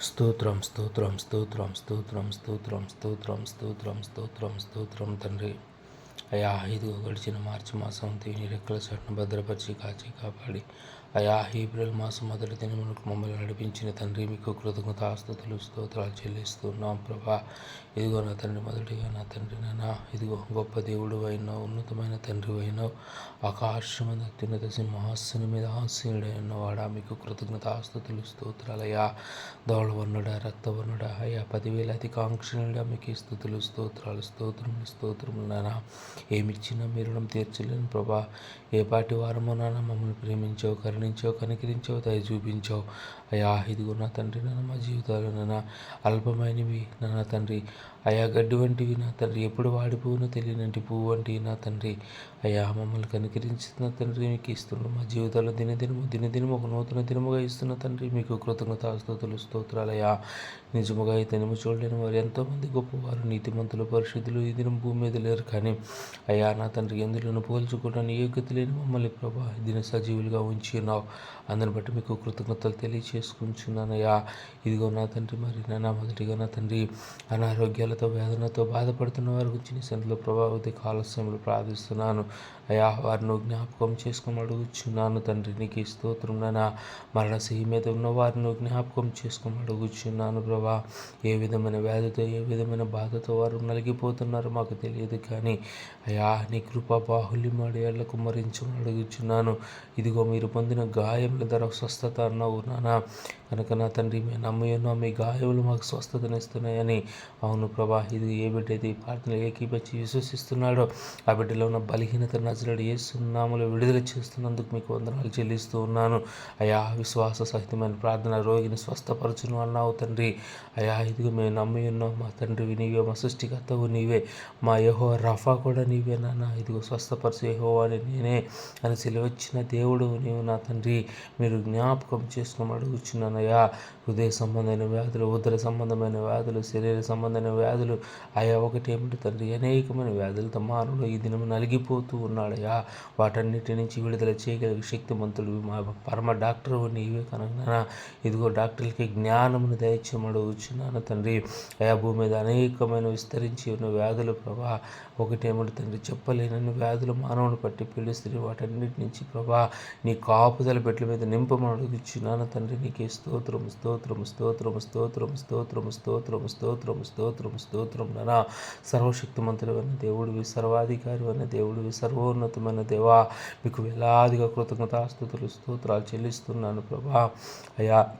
స్తోత్రం స్తోత్రం స్తోత్రం స్తోత్రం స్తోత్రం స్తోత్రం స్తోత్రం స్తోత్రం స్తోత్రం తండ్రి. అయా ఐదు గడిచిన మార్చి మాసం తీని రెక్కల చట్టును భద్రపరిచి కాచి కాపాడి అయా ఏప్రిల్ మాసం మొదటి దినములకు మమ్మల్ని నడిపించిన తండ్రి మీకు కృతజ్ఞత ఆస్తుతులు స్తోత్రాలు చెల్లిస్తున్నాం ప్రభా. ఇదిగో నా తండ్రి మొదటిగా నా తండ్రి నాన్న ఇదిగో గొప్ప దేవుడు అయినావు ఉన్నతమైన తండ్రి అయినావు ఆకాశమైన అత్యున్నత సింహాసనం మీద ఆసీనుడై ఉన్నవాడా మీకు కృతజ్ఞత ఆస్తుతులు స్తోత్రాలయ్యా దోళవర్ణుడ రక్తవర్ణుడ అయ్యా పదివేల అతి కాంక్షణుడా మీకు స్థుతులు స్తోత్రాలు స్తోత్రములు స్తోత్రములు నానా ఏమిచ్చినా మీరు తీర్చలేను ప్రభా. ఏ పాటి వారమో మమ్మల్ని మమ్మల్ని ప్రేమించావు కరుణించావు కనికరించావు దయ చూపించావు అయ్యా ఇదిగో నా తండ్రి నాన్న మా జీవితాలు నాన్న. అల్పమైనవి నాన్న తండ్రి. అయా గడ్డి వంటివి నా తండ్రి. ఎప్పుడు వాడిపోవునో తెలియనంటి పువ్వు వంటివి నా తండ్రి. అయ్యా మమ్మల్ని కనికరించిన తండ్రి మీకు ఇస్తున్నాం. మా జీవితాల్లో దినదినము దినదినము ఒక నూతన దినముగా ఇస్తున్న తండ్రి. మీకు కృతజ్ఞత స్తోతులు స్తోత్రాలయ్యా నిజముగా అయితే నిము చూడలేని వారు ఎంతోమంది గొప్పవారు నీతిమంతులు పరిశుద్ధులు ఈ దినం భూమి మీద లేరు కానీ అయ్యా నా తండ్రి ఎందులను పోల్చుకోవడానికి యోగ్యత లేని మమ్మల్ని ప్రభా దిన సజీవులుగా ఉంచి ఉన్నావు. అందుని బట్టి మీకు కృతజ్ఞతలు తెలియచేసుకుంటున్నానయ్యా. ఇదిగో నా తండ్రి మరి నా మొదటిగా నా తండ్రి. సమస్యలతో వేదనతో బాధపడుతున్న వారి గురించి నీ సంతలో ప్రభావిత కాలస్యంలో ప్రార్థిస్తున్నాను. అయా వారిని జ్ఞాపకం చేసుకుని అడుగుచున్నాను. తండ్రి నీకు స్తోత్రం నాన్న మరణ సిహి మీద ఉన్న వారిని జ్ఞాపకం చేసుకుని అడుగుచున్నాను ప్రభా. ఏ విధమైన వ్యాధితో ఏ విధమైన బాధతో వారు నలిగిపోతున్నారో మాకు తెలియదు కానీ అయా నీ కృప బాహుల్యమాడి ఏళ్ళ కుమ్మరించమని అడుగుచున్నాను. ఇదిగో మీరు పొందిన గాయముల ధర స్వస్థత అన్నావు కనుక నా తండ్రి మేము నమ్మయ్యనో మీ గాయములు మాకు స్వస్థతనిస్తున్నాయని. అవును ప్రభా ఇది ఏ బిడ్డ అయితే ఈ ప్రార్థన ఏకీపచ్చి విశ్వసిస్తున్నాడో ఆ బిడ్డలో ఉన్న బలహీనత నజరడు సున్నాములు విడుదల చేస్తున్నందుకు మీకు వందనాలు చెల్లిస్తూ ఉన్నాను. అయా విశ్వాస సహితమైన ప్రార్థన రోగిని స్వస్థపరచును అన్నావు తండ్రి. అయా ఇదిగో మేము నమ్మి ఉన్నాం. మా తండ్రివి నీవే మా సృష్టికర్తవు నీవే. మా యహో రఫా కూడా నీవే నాన్న. ఇదిగో స్వస్థపరచు యహో అని నేనే అని సెలవచ్చిన దేవుడు నీవు నా తండ్రి. మీరు జ్ఞాపకం చేసుకుని అడుగుచున్నానయ్యా. హృదయ సంబంధమైన వ్యాధులు ఉదర సంబంధమైన వ్యాధులు శరీర సంబంధమైన వ్యాధులు. ఆయా ఒకటేమిటి తండ్రి? అనేకమైన వ్యాధులతో మానవుడు ఈ దినం నలిగిపోతూ ఉన్నాడయ్యా. వాటన్నిటి నుంచి విడుదల చేయగలిగే శక్తిమంతుడు మా పరమ డాక్టర్ నీవే కనుక ఇదిగో డాక్టర్లకి జ్ఞానమును దయచేయమడుగుచున్నాను తండ్రి. ఆయా భూమి మీద అనేకమైన విస్తరించి ఉన్న వ్యాధులు ప్రభా ఒకటేమిటి తండ్రి? చెప్పలేనని వ్యాధులు మానవుని పట్టి పీడిస్తుంది వాటన్నిటి నుంచి ప్రభా నీ కాపుదల పెట్ల మీద నింపమని తండ్రి. నీకే స్తోత్రం స్తోత్రం స్తోత్రం స్తోత్రం స్తోత్రం స్తోత్రం స్తోత్రం స్తోత్రం స్తోత్రం నానా సర్వశక్తిమంతుడైన దేవుడివి సర్వాధికారి అయిన దేవుడివి సర్వోన్నతమైన దేవా మీకు వేలాదిగా కృతజ్ఞతాస్తుతులు స్తోత్రాలు చెల్లిస్తున్నాను ప్రభా. అయా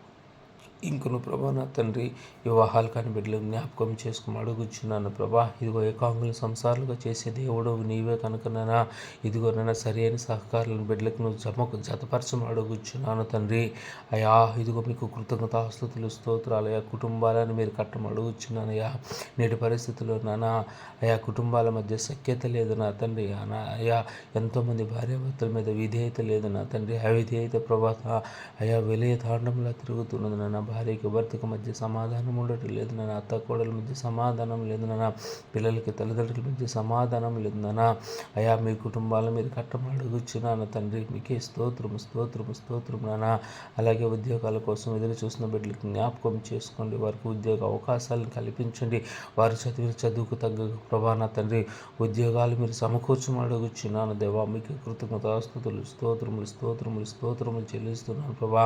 ఇంకను ప్రభా నా తండ్రి వివాహాలు కాని బిడ్డలు జ్ఞాపకం చేసుకుని అడుగుచున్నాను ప్రభా. ఇదిగో ఏకాంగులు సంసారాలుగా చేసే దేవుడు నీవే కనుకనైనా ఇదిగో నైనా సరి అయిన సహకారులను బిడ్డలకు నువ్వు జమకు జతపరచమని అడుగుచున్నాను తండ్రి. అయా ఇదిగో మీకు కృతజ్ఞత ఆస్తుతులు స్తోత్రాలు అయా కుటుంబాలను మీరు కట్టం అడుగుచున్నాను అయ్యా. నేటి పరిస్థితుల్లో నానా అయా కుటుంబాల మధ్య సఖ్యత లేదు నా తండ్రి. అయా ఎంతోమంది భార్యాభర్తల మీద విధేయత లేదు నా తండ్రి. అవిధేయత ప్రభాత అయా విలయ తాండంలా తిరుగుతున్నది నాన్న భార్యకి భర్తకు మధ్య సమాధానం ఉండటం లేదు నాన్న. అత్త కోడల మధ్య సమాధానం లేదు నాన్న. పిల్లలకి తల్లిదండ్రుల మధ్య సమాధానం లేదు నాన్న. అయా మీ కుటుంబాల మీద కట్టమని నాన్న తండ్రి. మీకే స్తోత్రం స్తోత్రం స్తోత్రం నాన్న. అలాగే ఉద్యోగాల కోసం ఎదురు చూసిన బిడ్డలకు జ్ఞాపకం చేసుకోండి. వారికి ఉద్యోగ అవకాశాలను కల్పించండి. వారు చదివిన చదువుకు తగ్గ ప్రభాన తండ్రి ఉద్యోగాలు మీరు సమకూర్చమని అడుగుచున్నాను దేవా మీకు కృతజ్ఞతాస్తుతులు స్తోత్రములు స్తోత్రములు స్తోత్రములు చెల్లిస్తున్నాను ప్రభా.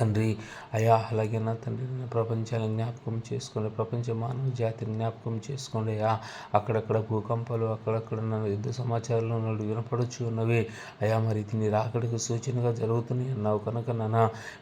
తండ్రి అయా అలాగే నా తండ్రి నా ప్రపంచాన్ని జ్ఞాపకం చేసుకోండి. ప్రపంచ మానవ జాతిని జ్ఞాపకం చేసుకోండి అయా అక్కడక్కడ భూకంపాలు అక్కడక్కడ యుద్ధ సమాచారాలు నాడు వినపడుచు ఉన్నవి అయా మరి దీని రాకడికి సూచనగా జరుగుతున్నాయి అన్నావు కనుక నాన్న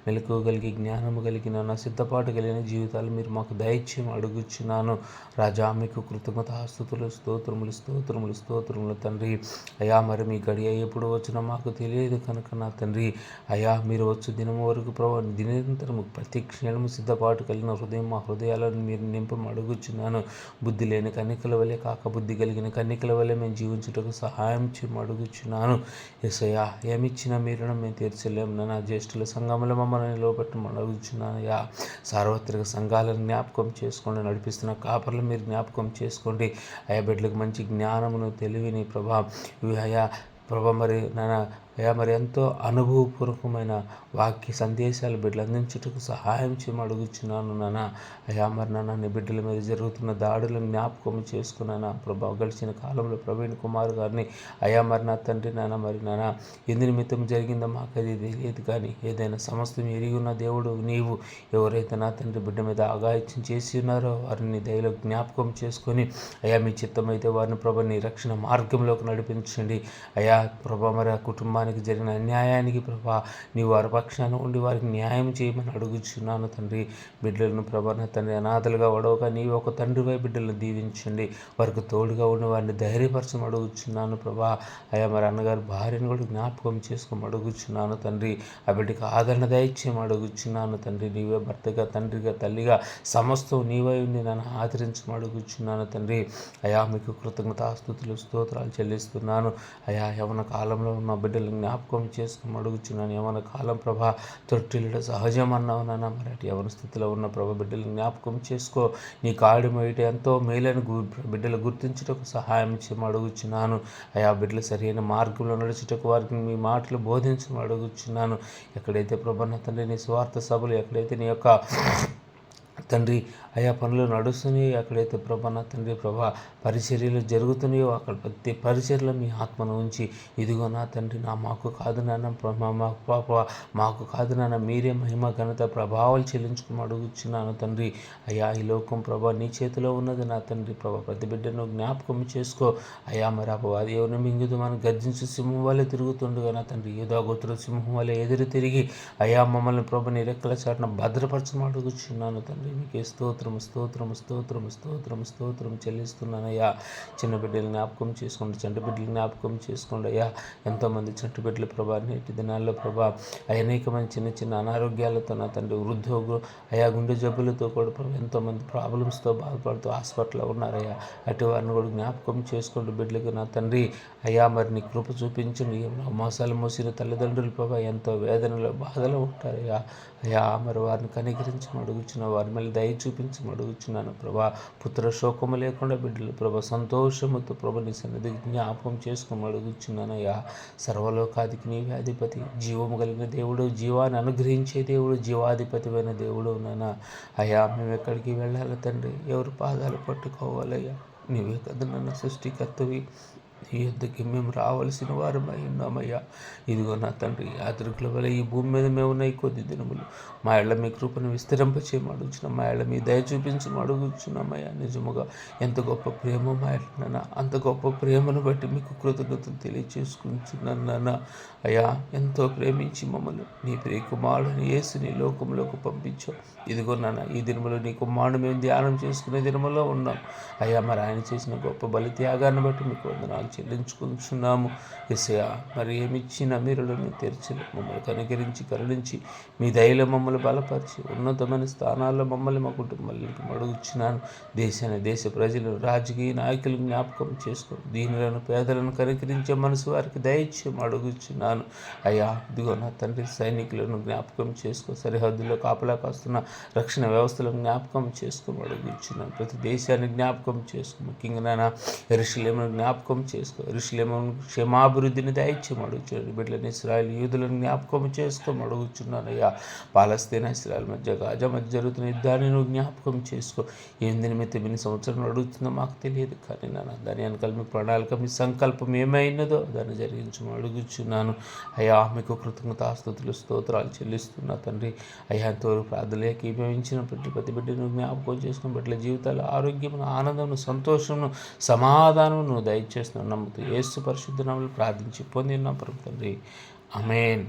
మెలకువగలిగి జ్ఞానము కలిగి నాన్న సిద్ధపాటు కలిగిన జీవితాలు మీరు మాకు దయచేయం అడుగుచున్నాను. రాజా మీకు కృతజ్ఞత ఆస్తుతులు స్తోత్రములు స్తోత్రములు స్తోత్రములు తండ్రి. అయా మరి మీ గడియ ఎప్పుడు వచ్చినా మాకు తెలియదు కనుక నా తండ్రి. అయా మీరు వచ్చు దినం వరకు ప్రభావ ప్రతి క్షణము సిద్ధపాటు కలిగిన హృదయం మా హృదయాలను మీరు నింపం అడుగుచున్నాను. బుద్ధి లేని కన్నికల వలె కాక బుద్ధి కలిగిన కన్నికల వలె మేము జీవించుటకు సహాయం చేయమని అడుగుచున్నాను. ఎసయ్యా ఏమిచ్చినా మీరు మేము తీర్చలేము. నా జ్యేష్ఠుల సంఘంలో మమ్మల్ని నిలవబెట్టమని అడుగుచున్నాను. యా సార్వత్రిక సంఘాలను జ్ఞాపకం చేసుకోండి నడిపిస్తున్న కాపర్లు మీరు జ్ఞాపకం చేసుకోండి. అయా బిడ్డలకు మంచి జ్ఞానమును తెలివిని ప్రభా ఇవి అయా ప్రభా మరి నాన్న మరి ఎంతో అనుభవపూర్వకమైన వాక్య సందేశాలు బిడ్డలు అందించుటకు సహాయం చేయమని అడుగుచున్నాను నాన్న. అయ్యా మరి నాన్న నీ బిడ్డల మీద జరుగుతున్న దాడులను జ్ఞాపకం చేసుకున్నాను ప్రభా గడిచిన కాలంలో ప్రవీణ్ కుమార్ గారిని అయ్యా మరి నా తండ్రి నాన్న మరి నాన్న ఎందు నిమిత్తం జరిగిందో మాకు అది తెలియదు కానీ ఏదైనా సమస్తం ఎరిగి ఉన్న దేవుడు నీవు. ఎవరైతే నా తండ్రి బిడ్డ మీద ఆగాయత్యం చేసి ఉన్నారో వారిని దయలో జ్ఞాపకం చేసుకొని అయ్యా మీ చిత్తమైతే వారిని ప్రభ నీ రక్షణ మార్గంలోకి నడిపించండి. అయ్యా ప్రభా మరి ఆ కుటుంబాన్ని కుటుంబానికి జరిగిన అన్యాయానికి ప్రభా నీవు వారి పక్షాన ఉండి వారికి న్యాయం చేయమని అడుగుచున్నాను తండ్రి. బిడ్డలను ప్రభా తండ్రి అనాథలుగా వడవక నీవు ఒక తండ్రివై బిడ్డలను దీవించండి. వారికి తోడుగా ఉండి వారిని ధైర్యపరచం అడుగుచున్నాను ప్రభా. అయ్యా మరి అన్నగారు భార్యను కూడా జ్ఞాపకం చేసుకోమని అడుగుచున్నాను తండ్రి. ఆ బిడ్డకి ఆదరణ దయచేయం అడుగుచున్నాను తండ్రి. నీవే భర్తగా తండ్రిగా తల్లిగా సమస్తం నీవై ఉండి నన్ను ఆదరించమని అడుగుచున్నాను తండ్రి. అయా మీకు కృతజ్ఞతాస్తుతులు స్తోత్రాలు చెల్లిస్తున్నాను. అయా యవన కాలంలో ఉన్న బిడ్డలు జ్ఞాపకం చేసుకుని అడుగుచున్నాను. ఏమన్నా కాలం ప్రభా తొట్టిల్లుడు సహజం అన్నావు నాన్న మరి అటు స్థితిలో ఉన్న ప్రభ బిడ్డలు జ్ఞాపకం చేసుకో. నీ కాడి మొయిట ఎంతో మేలని బిడ్డలు గుర్తించుటకు సహాయం చేయమని అడుగుచున్నాను. అయా బిడ్డలు సరైన మార్గంలో నడుచుటకు వారికి మీ మాటలు బోధించమని అడుగుచున్నాను. ఎక్కడైతే ప్రభన్న తండ్రి నీ స్వార్థ సభలు ఎక్కడైతే నీ యొక్క తండ్రి ఆయా పనులు నడుస్తున్నాయో. ఎక్కడైతే ప్రభా నా తండ్రి ప్రభా పరిచర్యలు జరుగుతున్నాయో అక్కడ ప్రతి పరిచర్యలో మీ ఆత్మను ఉంచి ఇదిగో నా తండ్రి నా మాకు కాదు నాన్న మాకు పాప మాకు కాదు నాన్న మీరే మహిమ ఘనత ప్రభావాలు చెల్లించుకుని అడుగుచున్నాను తండ్రి. అయ్యా ఈ లోకం ప్రభా నీ చేతిలో ఉన్నది నా తండ్రి ప్రభా. ప్రతి బిడ్డను జ్ఞాపకం చేసుకో. అయ్యా మరి అపవాది ఎవరిని మింగుదు మనం గర్జించి సింహం వల్లే తిరుగుతుండగా నా తండ్రి ఏదో గోత్ర సింహం వల్లే ఎదురు తిరిగి అయ్యా మమ్మల్ని ప్రభు నీ రెక్కల చాటున భద్రపరచమడుగుచున్నాను తండ్రి. నీకే స్తోత్రం స్తోత్రము స్తోత్రము స్తోత్రము స్తోత్రము స్తోత్రం చెల్లిస్తున్నానయ్యా. చిన్న బిడ్డలు జ్ఞాపకం చేసుకోండి చంటి బిడ్డలు జ్ఞాపకం చేసుకోండి అయ్యా. ఎంతోమంది చంటి బిడ్డల ప్రభా నేటి దినాల్లో ప్రభా అనేకమైన చిన్న చిన్న అనారోగ్యాలతో నా తండ్రి వృద్ధోగు అయా గుండె జబ్బులతో కూడా ప్రభా ఎంతోమంది ప్రాబ్లమ్స్తో బాధపడుతూ హాస్పిటల్లో ఉన్నారయ్యా. అటు వారిని కూడా జ్ఞాపకం చేసుకోండి బిడ్డలకు నా తండ్రి. అయ్యా మరి నీ కృప చూపించండి. మోసాలు మోసిన తల్లిదండ్రులు ప్రభా ఎంతో వేదనలో బాధలో ఉంటారయ్యా. అయ్యా మరి వారిని కనికరించమని అడుగుచున్న వారి మీద దయ అడుగుచున్నాను ప్రభా పుత్ర శోకము లేకుండా బిడ్డలు ప్రభా సంతోషముతో ప్రభ నీ సన్నిధి జ్ఞాపకం చేసుకుని అడుగుచున్నానయ్యా సర్వలోకాదికి నీవే అధిపతి. జీవము కలిగిన దేవుడు జీవాన్ని అనుగ్రహించే దేవుడు జీవాధిపతివైన దేవుడు నానా అయ్యా మేము ఎక్కడికి వెళ్ళాలి తండ్రి? ఎవరు పాదాలు పట్టుకోవాలయ్యా? నీవే కదా నన్ను సృష్టికర్తవి. నీ యుద్ధకి మేము రావాల్సిన వారమై ఉన్నామయ్యా? ఇదిగో నా తండ్రి యాత్రికుల వల్ల ఈ భూమి మీద మేము ఉన్నాయి కొద్ది దినములు. మా ఇళ్ళ మీ కృపను విస్తరింపచేయమని అడుగుచున్నాం మా ఇళ్ళ మీ దయ చూపించమని అడుగుచున్నామయ్యా నిజముగా ఎంత గొప్ప ప్రేమ మా ఇళ్ళ అంత గొప్ప ప్రేమను బట్టి మీకు కృతజ్ఞతలు తెలియచేసుకుంటున్నాను నాన్న అయ్యా ఎంతో ప్రేమించి మమ్మల్ని నీ ప్రియ కుమారుని వేసి నీ లోకంలోకి పంపించావు. ఇదిగో నాన్న ఈ దినములో నీ కుమారుడు మేము ధ్యానం చేసుకునే దినములో ఉన్నాం. అయ్యా మరి ఆయన చేసిన గొప్ప బలి త్యాగాన్ని బట్టి మీకు వందనాలు చెల్లించుకుంటున్నాము ఎసయా మరి ఏమిచ్చిన మిరులను తెరిచిన మమ్మల్ని కనికరించి కరుణించి మీ దయలో మమ్మల్ని బలపరిచి ఉన్నతమైన స్థానాల్లో మమ్మల్ని మా కుటుంబాలకి మడుగుచ్చినాను దేశాన్ని దేశ ప్రజలు రాజకీయ నాయకులు జ్ఞాపకం చేసుకో దీనిలను పేదలను కనికరించే మనసు వారికి దయచేయం అడుగుచున్నాను. అయ్యా ఇదిగో నా తండ్రి సైనికులను జ్ఞాపకం చేసుకో సరిహద్దులో కాపలా కాస్తున్న రక్షణ వ్యవస్థలను జ్ఞాపకం చేసుకోమని అడుగుచున్నాను. ప్రతి దేశాన్ని జ్ఞాపకం చేసుకో ముఖ్యంగా నాయన ఎరుషులేమును జ్ఞాపకం చేసుకో. ఋషులేమో క్షమాభివృద్ధిని దయచేయమని అడుగుచున్నాను బిడ్డలని ఇస్రాయల్ యూదులను జ్ఞాపకం చేసుకోమని అడుగుచున్నాను అయ్యా. పాలస్తీనా ఇస్రాయల్ మధ్య గాజా మధ్య జరుగుతున్న యుద్ధాన్ని నువ్వు జ్ఞాపకం చేసుకో. ఏంది నిమిత్తం ఎన్ని సంవత్సరం అడుగుతుందో మాకు తెలియదు. కానీ నాన్న దాని వెనకాల మీ ప్రణాళిక మీ సంకల్పం ఏమైనదో దాన్ని జరిగించమని అడుగుచున్నాను. అయ్యా మీకు కృతజ్ఞతాస్తుతులు స్తోత్రాలు చెల్లిస్తున్నా తండ్రి. అయ్యా ఎంతవరకు ప్రార్థలేక ఏమేమించిన ప్రతి ప్రతి బిడ్డను జ్ఞాపకం చేసుకున్న బిడ్డల జీవితాలు ఆరోగ్యమును ఆనందమును సంతోషమును సమాధానమును నువ్వు దయచేస్తున్నావు. నమ్ముతూ ఏసు పరిశుద్ధ నామలు ప్రార్థించి పొందిన తండ్రి. అమేన్